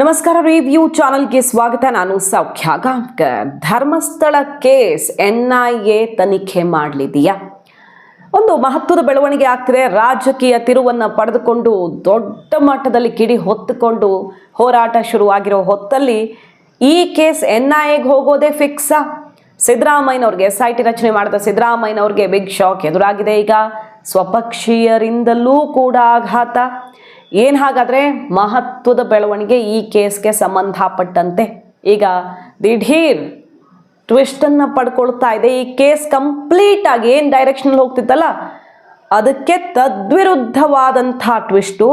ನಮಸ್ಕಾರ ರಿವ್ಯೂ ಚಾನಲ್ಗೆ ಸ್ವಾಗತ. ನಾನು Saukhya Gaonkar Dharmasthala case N I A ತನಿಖೆ ಮಾಡಲಿದೆಯಾ? ಒಂದು ಮಹತ್ವದ ಬೆಳವಣಿಗೆ ಆಗ್ತಿದೆ. ರಾಜಕೀಯ ತಿರುವನ್ನು ಪಡೆದುಕೊಂಡು ದೊಡ್ಡ ಮಟ್ಟದಲ್ಲಿ ಕಿಡಿ ಹೊತ್ತುಕೊಂಡು ಹೋರಾಟ ಶುರುವಾಗಿರೋ ಹೊತ್ತಲ್ಲಿ ಈ ಕೇಸ್ ಎನ್ ಐ ಎಗೆ ಹೋಗೋದೇ ಫಿಕ್ಸಾ ಸಿದ್ದರಾಮಯ್ಯನವ್ರಿಗೆ ಎಸ್ ಐ ಟಿ ರಚನೆ ಮಾಡಿದ ಸಿದ್ದರಾಮಯ್ಯನವ್ರಿಗೆ ಬಿಗ್ ಶಾಕ್ ಎದುರಾಗಿದೆ ಈಗ. ಸ್ವಪಕ್ಷೀಯರಿಂದಲೂ ಕೂಡ ಆಘಾತ. ಏನು ಹಾಗಾದರೆ ಮಹತ್ವದ ಬೆಳವಣಿಗೆ ಈ ಕೇಸ್ಗೆ ಸಂಬಂಧಪಟ್ಟಂತೆ. ಈಗ ದಿಢೀರ್ ಟ್ವಿಸ್ಟನ್ನು ಪಡ್ಕೊಳ್ತಾ ಇದೆ. ಈ ಕೇಸ್ ಕಂಪ್ಲೀಟ್ ಆಗಿ ಏನು ಡೈರೆಕ್ಷನಲ್ಲಿ ಹೋಗ್ತಿತ್ತಲ್ಲ? ಅದಕ್ಕೆ ತದ್ವಿರುದ್ಧವಾದಂಥ ಟ್ವಿಸ್ಟು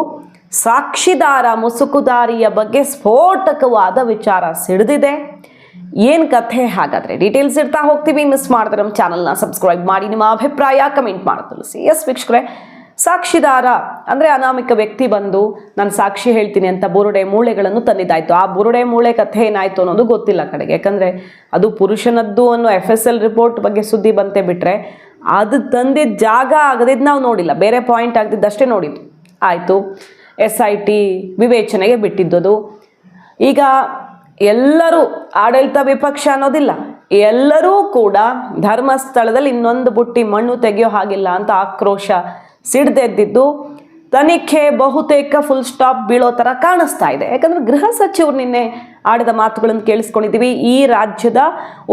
ಸಾಕ್ಷಿದಾರ ಮುಸುಕುದಾರಿಯ ಬಗ್ಗೆ ಸ್ಫೋಟಕವಾದ ವಿಚಾರ ಸಿಡಿದಿದೆ. ಏನು ಕಥೆ ಹಾಗಾದರೆ? ಡೀಟೇಲ್ಸ್ ಇರ್ತಾ ಹೋಗ್ತೀವಿ. ಮಿಸ್ ಮಾಡಿದ್ರೆ ನಮ್ಮ ಚಾನಲ್ನ ಸಬ್ಸ್ಕ್ರೈಬ್ ಮಾಡಿ. ನಿಮ್ಮ ಅಭಿಪ್ರಾಯ ಕಮೆಂಟ್ ಮಾಡಿ. ತಿಳಿಸಿ. ಎಸ್ ವೀಕ್ಷಕರೇ. ಸಾಕ್ಷಿದಾರ ಅಂದರೆ ಅನಾಮಿಕ ವ್ಯಕ್ತಿ ಬಂದು ನಾನು ಸಾಕ್ಷಿ ಹೇಳ್ತೀನಿ ಅಂತ ಬುರುಡೆ ಮೂಳೆಗಳನ್ನು ತಂದಿದ್ದಾಯಿತು. ಆ ಬುರುಡೆ ಮೂಳೆ ಕಥೆ ಏನಾಯ್ತು ಅನ್ನೋದು ಗೊತ್ತಿಲ್ಲ ಕಡೆಗೆ. ಯಾಕಂದರೆ ಅದು ಪುರುಷನದ್ದು ಅನ್ನೋ ಎಫ್ ಎಸ್ ಎಲ್ ರಿಪೋರ್ಟ್ ಬಗ್ಗೆ ಸುದ್ದಿ ಬಂತೆ ಬಿಟ್ಟರೆ ಅದು ತಂದಿದ್ದ ಜಾಗ ಆಗದಿದ್ದು ನಾವು ನೋಡಿಲ್ಲ. ಬೇರೆ ಪಾಯಿಂಟ್ ಆಗದಿದ್ದಷ್ಟೇ ನೋಡಿದ್ದು. ಆಯಿತು. ಎಸ್ ಐ ಟಿ ವಿವೇಚನೆಗೆ ಬಿಟ್ಟಿದ್ದದು. ಈಗ ಎಲ್ಲರೂ ಆಡಳಿತ ವಿಪಕ್ಷ ಅನ್ನೋದಿಲ್ಲ. ಎಲ್ಲರೂ ಕೂಡ ಧರ್ಮಸ್ಥಳದಲ್ಲಿ ಇನ್ನೊಂದು ಬುಟ್ಟಿ ಮಣ್ಣು ತೆಗೆಯೋ ಹಾಗಿಲ್ಲ ಅಂತ ಆಕ್ರೋಶ ಸಿಡ್ದೆದ್ದಿದ್ದು ತನಿಖೆ ಬಹುತೇಕ ಫುಲ್ ಸ್ಟಾಪ್ ಬೀಳೋ ಥರ ಕಾಣಿಸ್ತಾ ಇದೆ. ಯಾಕಂದರೆ ಗೃಹ ಸಚಿವರು ನಿನ್ನೆ ಆಡಿದ ಮಾತುಗಳನ್ನು ಕೇಳಿಸ್ಕೊಂಡಿದ್ದೀವಿ. ಈ ರಾಜ್ಯದ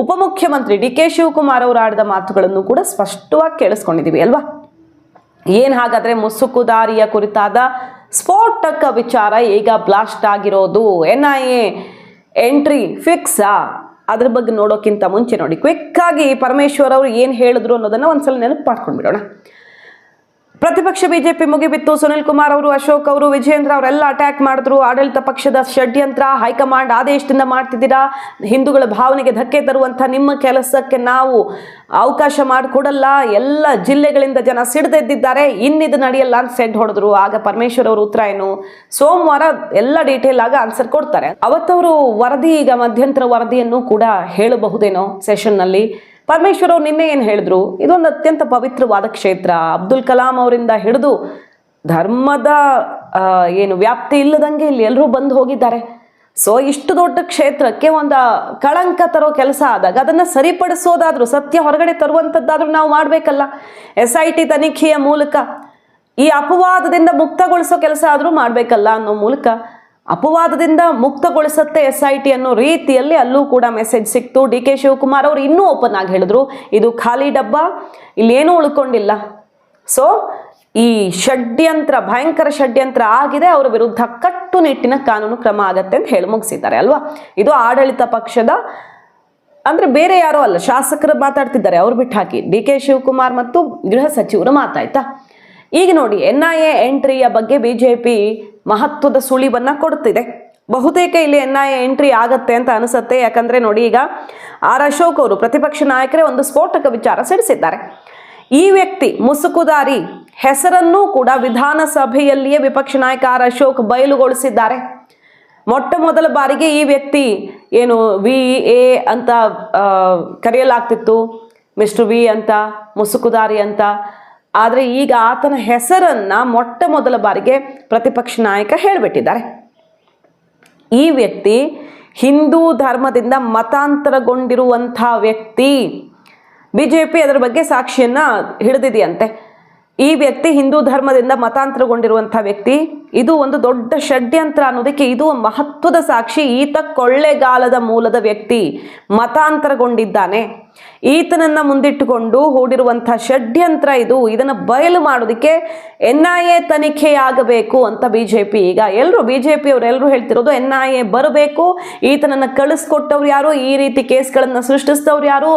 ಉಪಮುಖ್ಯಮಂತ್ರಿ ಡಿ ಕೆ ಶಿವಕುಮಾರ್ ಅವರು ಆಡಿದ ಮಾತುಗಳನ್ನು ಕೂಡ ಸ್ಪಷ್ಟವಾಗಿ ಕೇಳಿಸ್ಕೊಂಡಿದ್ದೀವಿ, ಅಲ್ವಾ? ಏನು ಹಾಗಾದರೆ ಮುಸುಕುದಾರಿಯ ಕುರಿತಾದ ಸ್ಫೋಟಕ ವಿಚಾರ ಈಗ ಬ್ಲಾಸ್ಟ್ ಆಗಿರೋದು. ಎನ್ ಐ ಎ ಎಂಟ್ರಿ ಫಿಕ್ಸಾ ಅದ್ರ ಬಗ್ಗೆ ನೋಡೋಕ್ಕಿಂತ ಮುಂಚೆ ನೋಡಿ ಕ್ವಿಕ್ಕಾಗಿ ಪರಮೇಶ್ವರ್ ಅವರು ಏನು ಹೇಳಿದ್ರು ಅನ್ನೋದನ್ನ ಒಂದ್ಸಲ ನೆನಪು ಮಾಡ್ಕೊಂಡ್ಬಿಡೋಣ. ಪ್ರತಿಪಕ್ಷ ಬಿಜೆಪಿ ಮುಗಿಬಿತ್ತು. ಸುನಿಲ್ ಕುಮಾರ್ ಅವರು, ಅಶೋಕ್ ಅವರು ವಿಜೇಂದ್ರ ಅವರೆಲ್ಲ ಅಟ್ಯಾಕ್ ಮಾಡಿದ್ರು. ಆಡಳಿತ ಪಕ್ಷದ ಷಡ್ಯಂತ್ರ, ಹೈಕಮಾಂಡ್ ಆದೇಶದಿಂದ ಮಾಡ್ತಿದ್ದೀರಾ? ಹಿಂದೂಗಳ ಭಾವನೆಗೆ ಧಕ್ಕೆ ತರುವಂಥ ನಿಮ್ಮ ಕೆಲಸಕ್ಕೆ ನಾವು ಅವಕಾಶ ಮಾಡಿಕೊಡಲ್ಲ. ಎಲ್ಲ ಜಿಲ್ಲೆಗಳಿಂದ ಜನ ಸಿಡಿದೆದ್ದಿದ್ದಾರೆ ಇನ್ನಿದು ನಡೆಯಲ್ಲ ಅಂತ ಸೆಡ್ ಹೊಡೆದ್ರು. ಆಗ ಪರಮೇಶ್ವರ್ ಅವರು ಉತ್ತರ ಏನು? ಸೋಮವಾರ ಎಲ್ಲ ಡೀಟೇಲ್ ಆಗ ಆನ್ಸರ್ ಕೊಡ್ತಾರೆ. ಅವತ್ತವರು ವರದಿ, ಈಗ ಮಧ್ಯಂತರ ವರದಿಯನ್ನು ಕೂಡ ಹೇಳಬಹುದೇನೋ ಸೆಷನ್ನಲ್ಲಿ ಪರಮೇಶ್ವರ್ ಅವ್ರು ನಿನ್ನೆ ಏನು ಹೇಳಿದ್ರು? ಇದೊಂದು ಅತ್ಯಂತ ಪವಿತ್ರವಾದ ಕ್ಷೇತ್ರ. ಅಬ್ದುಲ್ ಕಲಾಂ ಅವರಿಂದ ಹಿಡಿದು ಧರ್ಮದ ಏನು ವ್ಯಾಪ್ತಿ ಇಲ್ಲದಂಗೆ ಇಲ್ಲಿ ಎಲ್ಲರೂ ಬಂದು ಹೋಗಿದ್ದಾರೆ. ಸೊ ಇಷ್ಟು ದೊಡ್ಡ ಕ್ಷೇತ್ರಕ್ಕೆ ಒಂದು ಕಳಂಕ ತರೋ ಕೆಲಸ ಆದಾಗ ಅದನ್ನು ಸರಿಪಡಿಸೋದಾದರೂ, ಸತ್ಯ ಹೊರಗಡೆ ತರುವಂಥದ್ದಾದರೂ ನಾವು ಮಾಡಬೇಕಲ್ಲ? ಎಸ್ ಐ ಟಿ ತನಿಖೆಯ ಮೂಲಕ ಈ ಅಪವಾದದಿಂದ ಮುಕ್ತಗೊಳಿಸೋ ಕೆಲಸ ಆದರೂ ಮಾಡಬೇಕಲ್ಲ ಅನ್ನೋ ಮೂಲಕ ಅಪವಾದದಿಂದ ಮುಕ್ತಗೊಳಿಸುತ್ತೆ ಎಸ್ ಐ ಟಿ ಅನ್ನೋ ರೀತಿಯಲ್ಲಿ ಅಲ್ಲೂ ಕೂಡ ಮೆಸೇಜ್ ಸಿಕ್ತು. ಡಿ ಕೆ ಶಿವಕುಮಾರ್ ಅವರು ಇನ್ನೂ ಓಪನ್ ಆಗಿ ಹೇಳಿದ್ರು. ಇದು ಖಾಲಿ ಡಬ್ಬ, ಇಲ್ಲೇನೂ ಉಳ್ಕೊಂಡಿಲ್ಲ. ಸೊ ಈ ಷಡ್ಯಂತ್ರ, ಭಯಂಕರ ಷಡ್ಯಂತ್ರ ಆಗಿದೆ. ಅವರ ವಿರುದ್ಧ ಕಟ್ಟುನಿಟ್ಟಿನ ಕಾನೂನು ಕ್ರಮ ಆಗತ್ತೆ ಅಂತ ಹೇಳಿ ಮುಗಿಸಿದ್ದಾರೆ, ಅಲ್ವಾ? ಇದು ಆಡಳಿತ ಪಕ್ಷದ, ಅಂದ್ರೆ ಬೇರೆ ಯಾರೋ ಅಲ್ಲ, ಶಾಸಕರು ಮಾತಾಡ್ತಿದ್ದಾರೆ. ಅವ್ರು ಬಿಟ್ಟು ಹಾಕಿ. ಡಿ ಕೆ ಶಿವಕುಮಾರ್ ಮತ್ತು ಗೃಹ ಸಚಿವರು ಮಾತಾಯ್ತಾ? ಈಗ ನೋಡಿ ಎನ್ ಐ ಎ ಎಂಟ್ರಿಯ ಬಗ್ಗೆ ಬಿಜೆಪಿ ಮಹತ್ವದ ಸುಳಿವನ್ನ ಕೊಡ್ತಿದೆ. ಬಹುತೇಕ ಇಲ್ಲಿ ಎನ್ ಐ ಎಂಟ್ರಿ ಆಗತ್ತೆ ಅಂತ ಅನಿಸುತ್ತೆ. ಯಾಕಂದ್ರೆ ನೋಡಿ ಈಗ ಆರ್ ಅಶೋಕ್ ಅವರು ಪ್ರತಿಪಕ್ಷ ನಾಯಕರೇ ಒಂದು ಸ್ಫೋಟಕ ವಿಚಾರ ಸಿಡಿಸಿದ್ದಾರೆ ಈ ವ್ಯಕ್ತಿ ಮುಸುಕುದಾರಿ ಹೆಸರನ್ನೂ ಕೂಡ ವಿಧಾನಸಭೆಯಲ್ಲಿಯೇ ವಿಪಕ್ಷ ನಾಯಕ ಆರ್ ಅಶೋಕ್ ಬಯಲುಗೊಳಿಸಿದ್ದಾರೆ. ಮೊಟ್ಟ ಮೊದಲ ಬಾರಿಗೆ ಈ ವ್ಯಕ್ತಿ ಏನು ವಿ ಎ ಅಂತ ಕರೆಯಲಾಗ್ತಿತ್ತು. ಮಿಸ್ಟರ್ ವಿ ಅಂತ, ಮುಸುಕುದಾರಿ ಅಂತ. ಆದರೆ ಈಗ ಆತನ ಹೆಸರನ್ನು ಮೊಟ್ಟ ಮೊದಲ ಬಾರಿಗೆ ಪ್ರತಿಪಕ್ಷ ನಾಯಕ ಹೇಳಿಬಿಟ್ಟಿದ್ದಾರೆ. ಈ ವ್ಯಕ್ತಿ ಹಿಂದೂ ಧರ್ಮದಿಂದ ಮತಾಂತರಗೊಂಡಿರುವಂಥ ವ್ಯಕ್ತಿ. ಬಿಜೆಪಿ ಅದರ ಬಗ್ಗೆ ಸಾಕ್ಷಿಯನ್ನು ಹಿಡಿದಿದೆಯಂತೆ. ಈ ವ್ಯಕ್ತಿ ಹಿಂದೂ ಧರ್ಮದಿಂದ ಮತಾಂತರಗೊಂಡಿರುವಂಥ ವ್ಯಕ್ತಿ, ಇದು ಒಂದು ದೊಡ್ಡ ಷಡ್ಯಂತ್ರ ಅನ್ನೋದಕ್ಕೆ ಇದು ಮಹತ್ವದ ಸಾಕ್ಷಿ. ಈತ ಕೊಳ್ಳೆಗಾಲದ ಮೂಲದ ವ್ಯಕ್ತಿ, ಮತಾಂತರಗೊಂಡಿದ್ದಾನೆ. ಈತನನ್ನ ಮುಂದಿಟ್ಟುಕೊಂಡು ಹೂಡಿರುವಂಥ ಷಡ್ಯಂತ್ರ ಇದು. ಇದನ್ನು ಬಯಲು ಮಾಡೋದಕ್ಕೆ ಎನ್ ಐ ಎ ತನಿಖೆಯಾಗಬೇಕು ಅಂತ ಬಿಜೆಪಿ ಈಗ ಎಲ್ಲರೂ ಬಿಜೆಪಿ ಅವರೆಲ್ಲರೂ ಹೇಳ್ತಿರೋದು ಎನ್ ಐ ಎ ಬರಬೇಕು. ಈತನನ್ನ ಕಳಿಸ್ಕೊಟ್ಟವ್ರು ಯಾರು? ಈ ರೀತಿ ಕೇಸ್ಗಳನ್ನು ಸೃಷ್ಟಿಸಿದವ್ರು ಯಾರು?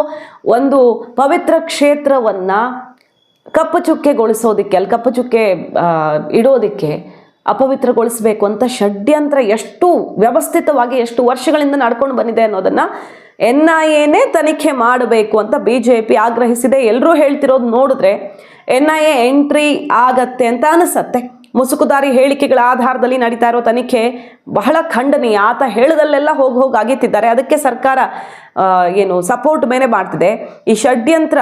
ಒಂದು ಪವಿತ್ರ ಕ್ಷೇತ್ರವನ್ನ ಕಪ್ಪು ಚುಕ್ಕೆಗೊಳಿಸೋದಕ್ಕೆ ಅಲ್ಲಿ ಕಪ್ಪು ಚುಕ್ಕೆ ಇಡೋದಕ್ಕೆ ಅಪವಿತ್ರಗೊಳಿಸಬೇಕು ಅಂತ ಷಡ್ಯಂತ್ರ ಎಷ್ಟು ವ್ಯವಸ್ಥಿತವಾಗಿ ಎಷ್ಟು ವರ್ಷಗಳಿಂದ ನಡ್ಕೊಂಡು ಬಂದಿದೆ ಅನ್ನೋದನ್ನು ಎನ್ ಐ ಎನೇ ತನಿಖೆ ಮಾಡಬೇಕು ಅಂತ ಬಿ ಜೆ ಪಿ ಆಗ್ರಹಿಸಿದೆ. ಎಲ್ಲರೂ ಹೇಳ್ತಿರೋದು ನೋಡಿದ್ರೆ ಎನ್ ಐ ಎ ಎಂಟ್ರಿ ಆಗತ್ತೆ ಅಂತ ಅನಿಸತ್ತೆ. ಮುಸುಕುದಾರಿ ಹೇಳಿಕೆಗಳ ಆಧಾರದಲ್ಲಿ ನಡೀತಾ ಇರೋ ತನಿಖೆ ಬಹಳ ಖಂಡನೀಯ. ಆತ ಹೇಳದಲ್ಲೆಲ್ಲ ಹೋಗಿ ಹೋಗಿ ಆಗಿತ್ತಿದ್ದಾರೆ ಅದಕ್ಕೆ ಸರ್ಕಾರ ಏನು, ಸಪೋರ್ಟ್ ಮೇಲೆ ಮಾಡ್ತಿದೆ. ಈ ಷಡ್ಯಂತ್ರ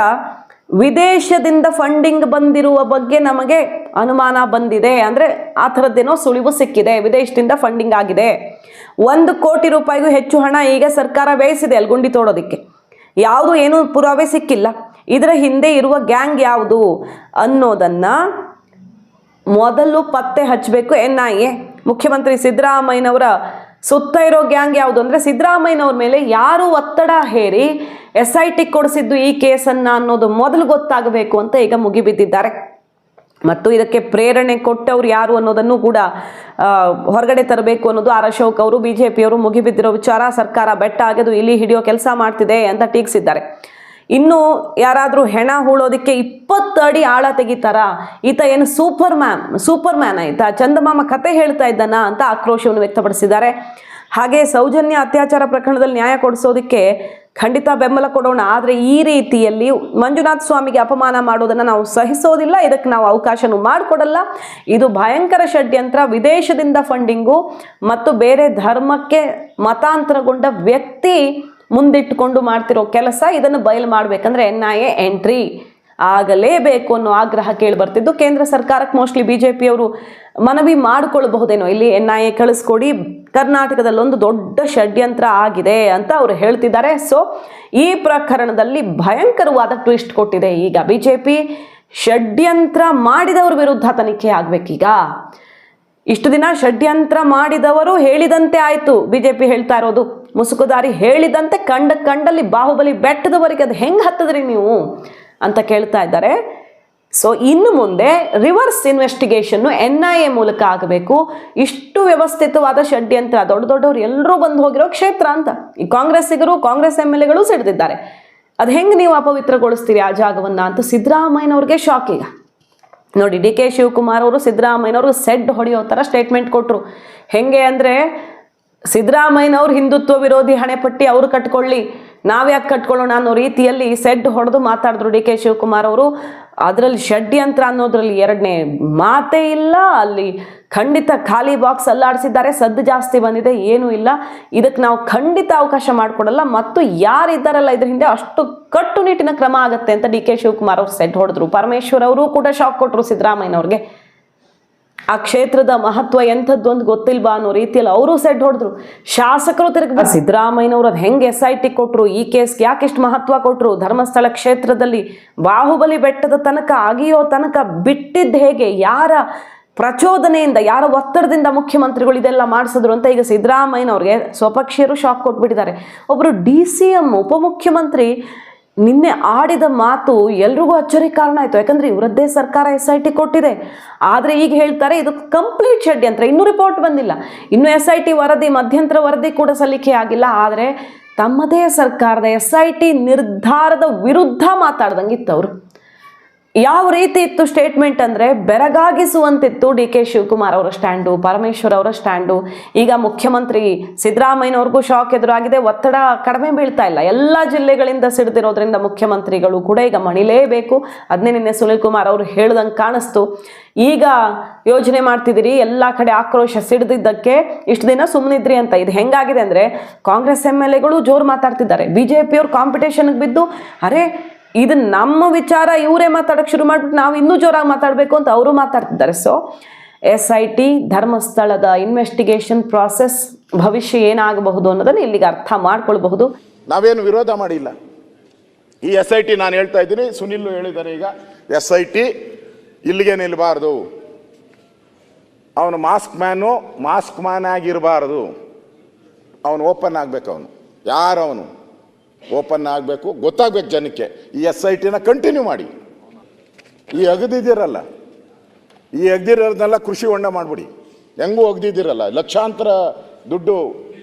ವಿದೇಶದಿಂದ ಫಂಡಿಂಗ್ ಬಂದಿರುವ ಬಗ್ಗೆ ನಮಗೆ ಅನುಮಾನ ಬಂದಿದೆ. ಅಂದರೆ ಆ ಥರದ್ದೇನೋ ಸುಳಿವು ಸಿಕ್ಕಿದೆ. ವಿದೇಶದಿಂದ ಫಂಡಿಂಗ್ ಆಗಿದೆ. ಒಂದು ಕೋಟಿ ರೂಪಾಯಿಗೂ ಹೆಚ್ಚು ಹಣ ಈಗ ಸರ್ಕಾರ ವ್ಯಯಿಸಿದೆ ಅಲ್ಲಿ ಗುಂಡಿ ತೋಡೋದಕ್ಕೆ. ಯಾವುದು ಏನೂ ಪುರಾವೆ ಸಿಕ್ಕಿಲ್ಲ. ಇದರ ಹಿಂದೆ ಇರುವ ಗ್ಯಾಂಗ್ ಯಾವುದು ಅನ್ನೋದನ್ನು ಮೊದಲು ಪತ್ತೆ ಹಚ್ಚಬೇಕು ಎನ್ ಐ ಎ ಮುಖ್ಯಮಂತ್ರಿ ಸಿದ್ದರಾಮಯ್ಯನವರ ಸುತ್ತ ಇರೋ ಗ್ಯಾಂಗ್ ಯಾವುದು ಅಂದರೆ ಸಿದ್ದರಾಮಯ್ಯನವ್ರ ಮೇಲೆ ಯಾರು ಒತ್ತಡ ಹೇರಿ ಎಸ್ ಐ ಟಿ ಕೊಡಿಸಿದ್ದು ಈ ಕೇಸನ್ನು ಅನ್ನೋದು ಮೊದಲು ಗೊತ್ತಾಗಬೇಕು ಅಂತ ಈಗ ಮುಗಿಬಿದ್ದಿದ್ದಾರೆ. ಮತ್ತು ಇದಕ್ಕೆ ಪ್ರೇರಣೆ ಕೊಟ್ಟವ್ರು ಯಾರು ಅನ್ನೋದನ್ನು ಕೂಡ ಹೊರಗಡೆ ತರಬೇಕು ಅನ್ನೋದು ಆರ್ ಅಶೋಕ್ ಅವರು ಬಿ ಜೆ ಪಿಯವರು ಮುಗಿಬಿದ್ದಿರೋ ವಿಚಾರ ಸರ್ಕಾರ ಬೆಟ್ಟ ಆಗೋದು ಇಲ್ಲಿ ಹಿಡಿಯೋ ಕೆಲಸ ಮಾಡ್ತಿದೆ ಅಂತ ಟೀಕಿಸಿದ್ದಾರೆ. ಇನ್ನು ಯಾರಾದರೂ ಹೆಣ ಹೂಳೋದಕ್ಕೆ ಇಪ್ಪತ್ತು ಅಡಿ ಆಳ ತೆಗಿತಾರ? ಈತ ಏನು ಸೂಪರ್ ಮ್ಯಾನ್ ಸೂಪರ್ ಮ್ಯಾನ್ ಆಯ್ತಾ? ಚಂದಮಾಮ ಕತೆ ಹೇಳ್ತಾ ಇದ್ದಾನ ಅಂತ ಆಕ್ರೋಶವನ್ನು ವ್ಯಕ್ತಪಡಿಸಿದ್ದಾರೆ. ಹಾಗೆ ಸೌಜನ್ಯ ಅತ್ಯಾಚಾರ ಪ್ರಕರಣದಲ್ಲಿ ನ್ಯಾಯ ಕೊಡಿಸೋದಕ್ಕೆ ಖಂಡಿತ ಬೆಂಬಲ ಕೊಡೋಣ. ಆದರೆ ಈ ರೀತಿಯಲ್ಲಿ ಮಂಜುನಾಥ ಸ್ವಾಮಿಗೆ ಅಪಮಾನ ಮಾಡೋದನ್ನು ನಾವು ಸಹಿಸೋದಿಲ್ಲ. ಇದಕ್ಕೆ ನಾವು ಅವಕಾಶನು ಮಾಡಿಕೊಡಲ್ಲ. ಇದು ಭಯಂಕರ ಷಡ್ಯಂತ್ರ. ವಿದೇಶದಿಂದ ಫಂಡಿಂಗು ಮತ್ತು ಬೇರೆ ಧರ್ಮಕ್ಕೆ ಮತಾಂತರಗೊಂಡ ವ್ಯಕ್ತಿ ಮುಂದಿಟ್ಟುಕೊಂಡು ಮಾಡ್ತಿರೋ ಕೆಲಸ ಇದನ್ನು ಬಯಲು ಮಾಡಬೇಕಂದ್ರೆ ಎನ್ ಐ ಎ ಎಂಟ್ರಿ ಆಗಲೇಬೇಕು ಅನ್ನೋ ಆಗ್ರಹ ಕೇಳಿ ಬರ್ತಿದ್ದು. ಕೇಂದ್ರ ಸರ್ಕಾರಕ್ಕೆ ಮೋಸ್ಟ್ಲಿ ಬಿ ಜೆ ಪಿಯವರು ಮನವಿ ಮಾಡಿಕೊಳ್ಬಹುದೇನೋ ಇಲ್ಲಿ ಎನ್ ಐ ಎ ಕಳಿಸ್ಕೊಡಿ, ಕರ್ನಾಟಕದಲ್ಲೊಂದು ದೊಡ್ಡ ಷಡ್ಯಂತ್ರ ಆಗಿದೆ ಅಂತ ಅವರು ಹೇಳ್ತಿದ್ದಾರೆ. ಸೊ ಈ ಪ್ರಕರಣದಲ್ಲಿ ಭಯಂಕರವಾದ ಟ್ವಿಸ್ಟ್ ಕೊಟ್ಟಿದೆ. ಈಗ ಬಿ ಜೆ ಪಿ ಷಡ್ಯಂತ್ರ ಮಾಡಿದವ್ರ ವಿರುದ್ಧ ತನಿಖೆ ಆಗಬೇಕೀಗ. ಇಷ್ಟು ದಿನ ಷಡ್ಯಂತ್ರ ಮಾಡಿದವರು ಹೇಳಿದಂತೆ ಆಯಿತು. ಬಿ ಜೆ ಪಿ ಹೇಳ್ತಾ ಇರೋದು ಮುಸುಕುದಾರಿ ಹೇಳಿದಂತೆ ಕಂಡ ಕಂಡಲ್ಲಿ ಬಾಹುಬಲಿ ಬೆಟ್ಟದವರೆಗೆ ಅದು ಹೆಂಗೆ ಹತ್ತದ್ರಿ ನೀವು ಅಂತ ಕೇಳ್ತಾ ಇದ್ದಾರೆ. ಸೊ ಇನ್ನು ಮುಂದೆ reverse investigation N I A ಮೂಲಕ ಆಗಬೇಕು. ಇಷ್ಟು ವ್ಯವಸ್ಥಿತವಾದ ಷಡ್ಯಂತ್ರ, ದೊಡ್ಡ ದೊಡ್ಡವರು ಎಲ್ಲರೂ ಬಂದು ಹೋಗಿರೋ ಕ್ಷೇತ್ರ ಅಂತ. ಈ ಕಾಂಗ್ರೆಸ್ಸಿಗರು, ಕಾಂಗ್ರೆಸ್ ಎಂ ಎಲ್ ಎಗಳು ಸಿಡ್ದಿದ್ದಾರೆ. ಅದು ಹೆಂಗೆ ನೀವು ಅಪವಿತ್ರಗೊಳಿಸ್ತೀರಿ ಆ ಜಾಗವನ್ನು ಅಂತ ಸಿದ್ದರಾಮಯ್ಯನವ್ರಿಗೆ ಶಾಕ್ ಈಗ. ನೋಡಿ, ಡಿ ಕೆ ಶಿವಕುಮಾರ್ ಅವರು ಸಿದ್ದರಾಮಯ್ಯನವರು ಸೆಡ್ ಹೊಡೆಯೋ ಥರ ಸ್ಟೇಟ್ಮೆಂಟ್ ಕೊಟ್ಟರು ಹೆಂಗೆ ಅಂದರೆ ಸಿದ್ದರಾಮಯ್ಯನವ್ರು ಹಿಂದುತ್ವ ವಿರೋಧಿ ಹಣೆಪಟ್ಟಿ ಅವರು ಕಟ್ಕೊಳ್ಳಿ. ನಾವ್ಯಾಕೆ ಕಟ್ಕೊಳ್ಳೋಣ ಅನ್ನೋ ರೀತಿಯಲ್ಲಿ ಸೆಡ್ ಹೊಡೆದು ಮಾತಾಡಿದ್ರು ಡಿ ಕೆ ಶಿವಕುಮಾರ್ ಅವರು. ಅದರಲ್ಲಿ ಷಡ್ಯಂತ್ರ ಅನ್ನೋದ್ರಲ್ಲಿ ಎರಡನೇ ಮಾತೇ ಇಲ್ಲ. ಅಲ್ಲಿ ಖಂಡಿತ ಖಾಲಿ ಬಾಕ್ಸ್ ಅಲ್ಲಾಡಿಸಿದ್ದಾರೆ. ಸದ್ದು ಜಾಸ್ತಿ ಬಂದಿದೆ, ಏನೂ ಇಲ್ಲ. ಇದಕ್ಕೆ ನಾವು ಖಂಡಿತ ಅವಕಾಶ ಮಾಡಿಕೊಡಲ್ಲ. ಮತ್ತು ಯಾರಿದ್ದಾರಲ್ಲ ಇದ್ರ ಹಿಂದೆ ಅಷ್ಟು ಕಟ್ಟುನಿಟ್ಟಿನ ಕ್ರಮ ಆಗುತ್ತೆ ಅಂತ ಡಿ ಕೆ ಶಿವಕುಮಾರ್ ಅವರು ಸೆಡ್ ಹೊಡೆದ್ರು. ಪರಮೇಶ್ವರ್ ಅವರು ಕೂಡ ಶಾಕ್ ಕೊಟ್ಟರು ಸಿದ್ದರಾಮಯ್ಯನವ್ರಿಗೆ. ಆ ಕ್ಷೇತ್ರದ ಮಹತ್ವ ಎಂಥದ್ದು ಅಂತ ಗೊತ್ತಿಲ್ವಾ ಅನ್ನೋ ರೀತಿಯಲ್ಲಿ ಅವರು ಸೆಡ್ ಹೊಡೆದ್ರು. ಶಾಸಕರು ತಿರುಗಿ ಸಿದ್ದರಾಮಯ್ಯನವರು ಅದು ಹೆಂಗೆ ಎಸ್ ಐ ಟಿ ಕೊಟ್ಟರು ಈ ಕೇಸ್ಗೆ ಯಾಕೆ ಇಷ್ಟು ಮಹತ್ವ ಕೊಟ್ಟರು ಧರ್ಮಸ್ಥಳ ಕ್ಷೇತ್ರದಲ್ಲಿ ಬಾಹುಬಲಿ ಬೆಟ್ಟದ ತನಕ ಆಗಿಯೋ ತನಕ ಬಿಟ್ಟಿದ್ದು ಹೇಗೆ? ಯಾರ ಪ್ರಚೋದನೆಯಿಂದ, ಯಾರ ಒತ್ತಡದಿಂದ ಮುಖ್ಯಮಂತ್ರಿಗಳು ಇದೆಲ್ಲ ಮಾಡಿಸಿದ್ರು ಅಂತ ಈಗ ಸಿದ್ದರಾಮಯ್ಯನವ್ರಿಗೆ ಸ್ವಪಕ್ಷೀಯರು ಶಾಕ್ ಕೊಟ್ಬಿಟ್ಟಿದ್ದಾರೆ. ಒಬ್ಬರು ಡಿ ಸಿ ಎಂ ಉಪಮುಖ್ಯಮಂತ್ರಿ ನಿನ್ನೆ ಆಡಿದ ಮಾತು ಎಲ್ರಿಗೂ ಅಚ್ಚರಿ ಕಾರಣ ಆಯಿತು. ಯಾಕಂದ್ರೆ ಇವರದ್ದೇ ಸರ್ಕಾರ ಎಸ್ ಐ ಟಿ ಕೊಟ್ಟಿದೆ. ಆದರೆ ಈಗ ಹೇಳ್ತಾರೆ ಇದು ಕಂಪ್ಲೀಟ್ ಷಡ್ಯಂತ್ರ. ಇನ್ನೂ ರಿಪೋರ್ಟ್ ಬಂದಿಲ್ಲ. ಇನ್ನು ಎಸ್ ಐ ಟಿ ವರದಿ, ಮಧ್ಯಂತರ ವರದಿ ಕೂಡ ಸಲ್ಲಿಕೆ ಆಗಿಲ್ಲ. ಆದರೆ ತಮ್ಮದೇ ಸರ್ಕಾರದ ಎಸ್ ಐ ಟಿ ನಿರ್ಧಾರದ ವಿರುದ್ಧ ಮಾತಾಡ್ದಂಗಿತ್ತು ಅವರು. ಯಾವ ರೀತಿ ಇತ್ತು ಸ್ಟೇಟ್ಮೆಂಟ್ ಅಂದರೆ ಬೆರಗಾಗಿಸುವಂತಿತ್ತು ಡಿ ಕೆ ಶಿವಕುಮಾರ್ ಅವರ ಸ್ಟ್ಯಾಂಡು ಪರಮೇಶ್ವರ್ ಅವರ ಸ್ಟ್ಯಾಂಡು ಈಗ ಮುಖ್ಯಮಂತ್ರಿ ಸಿದ್ದರಾಮಯ್ಯನವ್ರಿಗೂ ಶಾಕ್ ಎದುರಾಗಿದೆ. ಒತ್ತಡ ಕಡಿಮೆ ಬೀಳ್ತಾ ಇಲ್ಲ. ಎಲ್ಲ ಜಿಲ್ಲೆಗಳಿಂದ ಸಿಡಿದಿರೋದ್ರಿಂದ ಮುಖ್ಯಮಂತ್ರಿಗಳು ಕೂಡ ಈಗ ಮಣಿಲೇಬೇಕು. ಅದನ್ನೇ ನಿನ್ನೆ ಸುನಿಲ್ ಕುಮಾರ್ ಅವರು ಹೇಳ್ದಂಗೆ ಕಾಣಿಸ್ತು. ಈಗ ಯೋಜನೆ ಮಾಡ್ತಿದ್ದೀರಿ, ಎಲ್ಲ ಕಡೆ ಆಕ್ರೋಶ ಸಿಡಿದಿದ್ದಕ್ಕೆ ಇಷ್ಟು ದಿನ ಸುಮ್ಮನಿದ್ರಿ ಅಂತ. ಇದು ಹೆಂಗಾಗಿದೆ ಅಂದರೆ ಕಾಂಗ್ರೆಸ್ ಎಂ ಎಲ್ ಎಗಳು ಜೋರು ಮಾತಾಡ್ತಿದ್ದಾರೆ. ಬಿ ಜೆ ಪಿಯವ್ರು ಕಾಂಪಿಟೇಷನ್ಗೆ ಬಿದ್ದು, ಅರೆ ಇದು ನಮ್ಮ ವಿಚಾರ, ಇವರೇ ಮಾತಾಡಕ್ಕೆ ಶುರು ಮಾಡ್ಬಿಟ್ಟು ನಾವು ಇನ್ನೂ ಜೋರಾಗಿ ಮಾತಾಡಬೇಕು ಅಂತ ಅವರು ಮಾತಾಡ್ತಿದ್ದಾರೆ. ಸೊ ಎಸ್ ಐ ಟಿ ಧರ್ಮಸ್ಥಳದ ಇನ್ವೆಸ್ಟಿಗೇಷನ್ ಪ್ರಾಸೆಸ್ ಭವಿಷ್ಯ ಏನಾಗಬಹುದು ಅನ್ನೋದನ್ನು ಇಲ್ಲಿಗೆ ಅರ್ಥ ಮಾಡ್ಕೊಳ್ಬಹುದು. ನಾವೇನು ವಿರೋಧ ಮಾಡಿಲ್ಲ. ಈ ಎಸ್ ಐ ಟಿ ನಾನು ಹೇಳ್ತಾ ಇದ್ದೀನಿ ಸುನಿಲ್ ಹೇಳಿದ್ದಾರೆ ಈಗ ಎಸ್ ಐ ಟಿ ಇಲ್ಲಿಗೆ ನಿಲ್ಲಬಾರ್ದು ಅವನು ಮಾಸ್ಕ್ ಮ್ಯಾನು ಮಾಸ್ಕ್ ಮ್ಯಾನ್ ಆಗಿರಬಾರ್ದು. ಅವನು ಓಪನ್ ಆಗಬೇಕು ಅವನು. ಯಾರವನು? ಓಪನ್ ಆಗಬೇಕು, ಗೊತ್ತಾಗಬೇಕು ಜನಕ್ಕೆ. ಈ ಎಸ್ ಐ ಟಿನ ಕಂಟಿನ್ಯೂ ಮಾಡಿ. ಈ ಅಗದಿದ್ದೀರಲ್ಲ ಈ ಅಗದಿರೋದನ್ನೆಲ್ಲ ಕೃಷಿ ಹೊಂಡ ಮಾಡಿಬಿಡಿ. ಹೆಂಗೂ ಅಗದಿದ್ದೀರಲ್ಲ ಲಕ್ಷಾಂತರ ದುಡ್ಡು,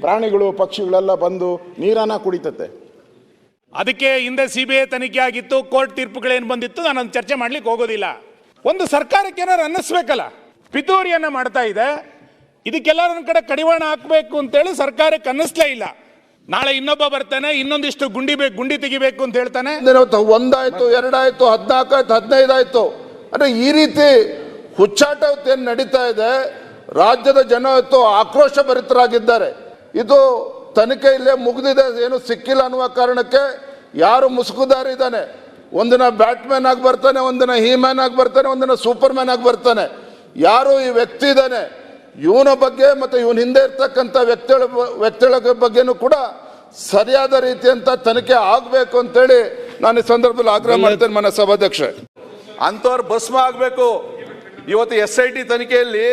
ಪ್ರಾಣಿಗಳು, ಪಕ್ಷಿಗಳೆಲ್ಲ ಬಂದು ನೀರನ್ನ ಕುಡಿತತೆ. ಅದಕ್ಕೆ ಹಿಂದೆ ಸಿ ಬಿ ಐ ತನಿಖೆ ಆಗಿತ್ತು, ಕೋರ್ಟ್ ತೀರ್ಪುಗಳೇನು ಬಂದಿತ್ತು ನಾನು ಒಂದು ಚರ್ಚೆ ಮಾಡ್ಲಿಕ್ಕೆ ಹೋಗೋದಿಲ್ಲ. ಒಂದು ಸರ್ಕಾರಕ್ಕೆ ಏನಾರು ಅನ್ನಿಸ್ಬೇಕಲ್ಲ? ಪಿತೂರಿಯನ್ನು ಮಾಡ್ತಾ ಇದೆ. ಇದಕ್ಕೆಲ್ಲರ ಕಡೆ ಕಡಿವಾಣ ಹಾಕಬೇಕು ಅಂತೇಳಿ ಸರ್ಕಾರಕ್ಕೆ ಅನ್ನಿಸ್ಲೇ ಇಲ್ಲ. ನಾಳೆ ಇನ್ನೊಬ್ಬ ಬರ್ತಾನೆ, ಇನ್ನೊಂದಿಷ್ಟು ಗುಂಡಿ ಬೇಕು ಗುಂಡಿ ತೆಗಿಬೇಕು ಅಂತ ಹೇಳ್ತಾನೆ. ಒಂದಾಯ್ತು, ಎರಡಾಯ್ತು, ಹದಿನಾಲ್ಕು ಆಯ್ತು ಹದಿನೈದು ಆಯ್ತು ಅಂದ್ರೆ ಈ ರೀತಿ ಹುಚ್ಚಾಟ ಏನು ನಡೀತಾ ಇದೆ, ರಾಜ್ಯದ ಜನ ಇವತ್ತು ಆಕ್ರೋಶ ಭರಿತರಾಗಿದ್ದಾರೆ. ಇದು ತನಿಖೆ ಇಲ್ಲೇ ಮುಗಿದಿದೆ, ಏನು ಸಿಕ್ಕಿಲ್ಲ ಅನ್ನುವ ಕಾರಣಕ್ಕೆ ಯಾರು ಮುಸುಕುದಾರಿ ಇದ್ದಾನೆ. ಒಂದಿನ ಬ್ಯಾಟ್ಮ್ಯಾನ್ ಆಗಿ ಬರ್ತಾನೆ, ಒಂದಿನ ಹೀ ಮ್ಯಾನ್ ಆಗಿ ಬರ್ತಾನೆ, ಒಂದಿನ ಸೂಪರ್ ಮ್ಯಾನ್ ಆಗಿ ಬರ್ತಾನೆ. ಯಾರು ಈ ವ್ಯಕ್ತಿ ಇದ್ದಾನೆ ಇವನ ಬಗ್ಗೆ ಮತ್ತು ಇವನ ಹಿಂದೆ ಇರ್ತಕ್ಕಂಥ ವ್ಯಕ್ತಿಗಳ ವ್ಯಕ್ತಿಗಳ ಬಗ್ಗೆನೂ ಕೂಡ ಸರಿಯಾದ ರೀತಿಯಂತ ತನಿಖೆ ಆಗಬೇಕು ಅಂತೇಳಿ ನಾನು ಈ ಸಂದರ್ಭದಲ್ಲಿ ಆಗ್ರಹ ಮಾಡ್ತೇನೆ ಮನೆ ಸಭಾಧ್ಯಕ್ಷ ಅಂಥವ್ರು ಭಸ್ಮ ಆಗಬೇಕು. ಇವತ್ತು ಎಸ್ ಐ ಟಿ ತನಿಖೆಯಲ್ಲಿ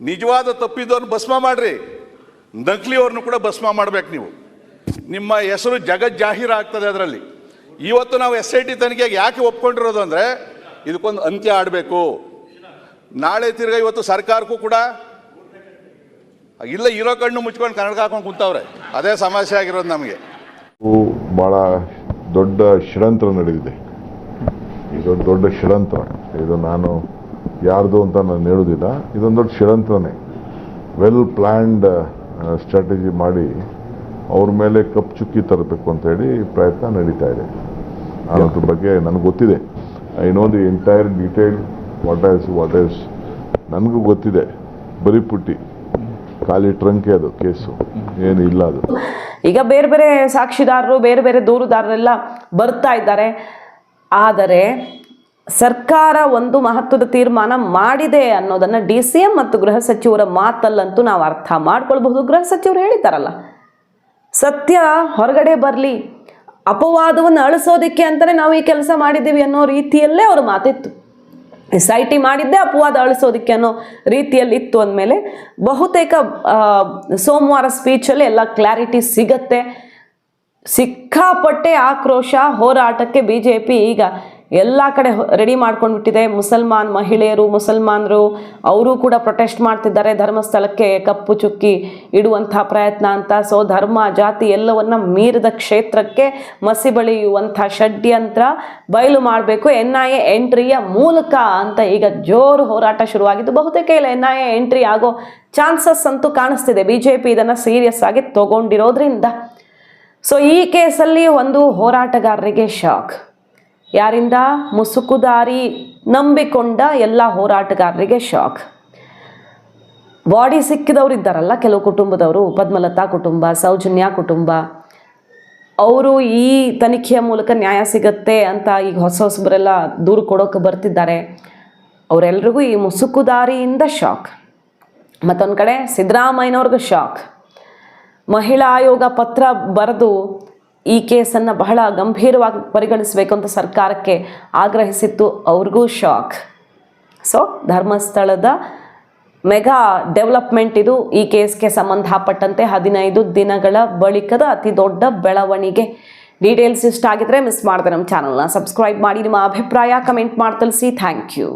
ನಿಜವಾದ ತಪ್ಪಿದ್ದವ್ರನ್ನ ಭಸ್ಮ ಮಾಡ್ರಿ. ನಕಲಿಯವ್ರನ್ನು ಕೂಡ ಭಸ್ಮ ಮಾಡ್ಬೇಕು ನೀವು. ನಿಮ್ಮ ಹೆಸರು ಜಗತ್ ಜಾಹೀರ ಆಗ್ತದೆ ಅದರಲ್ಲಿ. ಇವತ್ತು ನಾವು ಎಸ್ ಐ ಟಿ ತನಿಖೆಗೆ ಯಾಕೆ ಒಪ್ಕೊಂಡಿರೋದು ಅಂದರೆ ಇದಕ್ಕೊಂದು ಅಂತ್ಯ ಆಡಬೇಕು. ನಾಳೆ ತಿರ್ಗ ಇವತ್ತು ಸರ್ಕಾರಕ್ಕೂ ಕೂಡ ಇಲ್ಲ, ಇರೋ ಕಣ್ಣು ಮುಚ್ಕೊಂಡು ಕನ್ನಡ ಹಾಕೊಂಡು ಕುಂತವ್ರೆ. ಅದೇ ಸಮಸ್ಯೆ ಆಗಿರೋದು ನಮಗೆ. ಭಾಳ ದೊಡ್ಡ ಷಡ್ಯಂತ್ರ ನಡೆದಿದೆ. ಇದು ದೊಡ್ಡ ಷಡ್ಯಂತ್ರ. ಇದು ನಾನು ಯಾರ್ದು ಅಂತ ನಾನು ಹೇಳೋದಿಲ್ಲ ಇದೊಂದು ದೊಡ್ಡ ಷಡ್ಯಂತ್ರನೇ. ವೆಲ್ ಪ್ಲ್ಯಾಂಡ್ ಸ್ಟ್ರಾಟಜಿ ಮಾಡಿ ಅವ್ರ ಮೇಲೆ ಕಪ್ ಚುಕ್ಕಿ ತರಬೇಕು ಅಂತ ಹೇಳಿ ಪ್ರಯತ್ನ ನಡೀತಾ ಇದೆ. ಅದ್ರ ಬಗ್ಗೆ ನನಗೆ ಗೊತ್ತಿದೆ. I know the entire detail what is what is ನನಗೂ ಗೊತ್ತಿದೆ, ಬರೀ ಪುಟ್ಟಿ. ಖಾಲಿ ಟ್ರಂಕೆ ಅದು, ಕೇಸು. ಏನು ಇಲ್ಲ ಅದು. ಈಗ ಬೇರೆ ಬೇರೆ ಸಾಕ್ಷಿದಾರರು, ಬೇರೆ ಬೇರೆ ದೂರುದಾರರೆಲ್ಲ ಬರ್ತಾ ಇದ್ದಾರೆ. ಆದರೆ ಸರ್ಕಾರ ಒಂದು ಮಹತ್ವದ ತೀರ್ಮಾನ ಮಾಡಿದೆ ಅನ್ನೋದನ್ನು ಡಿ ಸಿ ಎಂ ಮತ್ತು ಗೃಹ ಸಚಿವರ ಮಾತಲ್ಲಂತೂ ನಾವು ಅರ್ಥ ಮಾಡ್ಕೊಳ್ಬಹುದು. ಗೃಹ ಸಚಿವರು ಹೇಳಿದ್ದಾರಲ್ಲ, ಸತ್ಯ ಹೊರಗಡೆ ಬರಲಿ, ಅಪವಾದವನ್ನು ಅಳಿಸೋದಕ್ಕೆ ಅಂತಲೇ ನಾವು ಈ ಕೆಲಸ ಮಾಡಿದ್ದೀವಿ ಅನ್ನೋ ರೀತಿಯಲ್ಲೇ ಅವರು ಮಾತಿತ್ತು. ಎಸ್ ಐ ಟಿ ಮಾಡಿದ್ದೇ, ಅಪವಾದ ಅಳಿಸೋದಕ್ಕೆ ಅನ್ನೋ ರೀತಿಯಲ್ಲಿ ಇತ್ತು ಅಂದಮೇಲೆ ಬಹುತೇಕ ಸೋಮವಾರ ಸ್ಪೀಚಲ್ಲಿ ಎಲ್ಲ ಕ್ಲಾರಿಟಿ ಸಿಗತ್ತೆ. ಸಿಕ್ಕಾಪಟ್ಟೆ ಆಕ್ರೋಶ, ಹೋರಾಟಕ್ಕೆ ಬಿ ಈಗ ಎಲ್ಲ ಕಡೆ ರೆಡಿ ಮಾಡ್ಕೊಂಡ್ಬಿಟ್ಟಿದೆ. ಮುಸಲ್ಮಾನ್ ಮಹಿಳೆಯರು, ಮುಸಲ್ಮಾನರು, ಅವರು ಕೂಡ ಪ್ರೊಟೆಸ್ಟ್ ಮಾಡ್ತಿದ್ದಾರೆ. ಧರ್ಮಸ್ಥಳಕ್ಕೆ ಕಪ್ಪು ಚುಕ್ಕಿ ಇಡುವಂಥ ಪ್ರಯತ್ನ ಅಂತ. ಸೊ ಧರ್ಮ, ಜಾತಿ ಎಲ್ಲವನ್ನ ಮೀರಿದ ಕ್ಷೇತ್ರಕ್ಕೆ ಮಸಿ ಬಳಿಯುವಂಥ ಷಡ್ಯಂತ್ರ ಬಯಲು ಮಾಡಬೇಕು. ಎನ್ ಐ ಎ ಎಂಟ್ರಿಯ ಮೂಲಕ ಅಂತ ಈಗ ಜೋರು ಹೋರಾಟ ಶುರುವಾಗಿದ್ದು, ಬಹುತೇಕ ಇಲ್ಲ ಎನ್ ಐ ಎ ಎಂಟ್ರಿ ಆಗೋ ಚಾನ್ಸಸ್ ಅಂತೂ ಕಾಣಿಸ್ತಿದೆ. ಬಿ ಜೆ ಪಿ ಇದನ್ನು ಸೀರಿಯಸ್ ಆಗಿ ತಗೊಂಡಿರೋದ್ರಿಂದ. ಸೊ ಈ ಕೇಸಲ್ಲಿ ಒಂದು ಹೋರಾಟಗಾರರಿಗೆ ಶಾಕ್. ಯಾರಿಂದ ಮುಸುಕುದಾರಿ ನಂಬಿಕೊಂಡ ಎಲ್ಲ ಹೋರಾಟಗಾರರಿಗೆ ಶಾಕ್. ಬಾಡಿ ಸಿಕ್ಕಿದವರು ಇದ್ದಾರಲ್ಲ ಕೆಲವು ಕುಟುಂಬದವರು, ಪದ್ಮಲತಾ ಕುಟುಂಬ, ಸೌಜನ್ಯ ಕುಟುಂಬ. ಅವರು ಈ ತನಿಖೆಯ ಮೂಲಕ ನ್ಯಾಯ ಸಿಗತ್ತೆ ಅಂತ ಈಗ ಹೊಸ ಹೊಸಬರೆಲ್ಲ ದೂರು ಕೊಡೋಕೆ ಬರ್ತಿದ್ದಾರೆ. ಅವರೆಲ್ರಿಗೂ ಈ ಮುಸುಕುದಾರಿಯಿಂದ ಶಾಕ್. ಮತ್ತೊಂದು ಕಡೆ ಸಿದ್ದರಾಮಯ್ಯನವ್ರಿಗೂ ಶಾಕ್. ಮಹಿಳಾ ಆಯೋಗ ಪತ್ರ ಬರೆದು ಈ ಕೇಸನ್ನು ಬಹಳ ಗಂಭೀರವಾಗಿ ಪರಿಗಣಿಸಬೇಕು ಅಂತ ಸರ್ಕಾರಕ್ಕೆ ಆಗ್ರಹಿಸಿತ್ತು, ಅವ್ರಿಗೂ ಶಾಕ್. ಸೊ ಧರ್ಮಸ್ಥಳದ ಮೆಗಾ ಡೆವಲಪ್ಮೆಂಟ್ ಇದು ಈ ಕೇಸ್ಗೆ ಸಂಬಂಧಪಟ್ಟಂತೆ ಹದಿನೈದು ದಿನಗಳ ಬಳಿಕದ ಅತಿ ದೊಡ್ಡ ಬೆಳವಣಿಗೆ. ಡೀಟೇಲ್ಸ್ ಇಷ್ಟ ಆಗಿದ್ರೆ ಮಿಸ್ ಮಾಡಿದೆ ನಮ್ಮ ಚಾನಲ್ನ ಸಬ್ಸ್ಕ್ರೈಬ್ ಮಾಡಿ, ನಿಮ್ಮ ಅಭಿಪ್ರಾಯ ಕಮೆಂಟ್ ಮಾಡಿ ತಿಳಿಸಿ. Thank you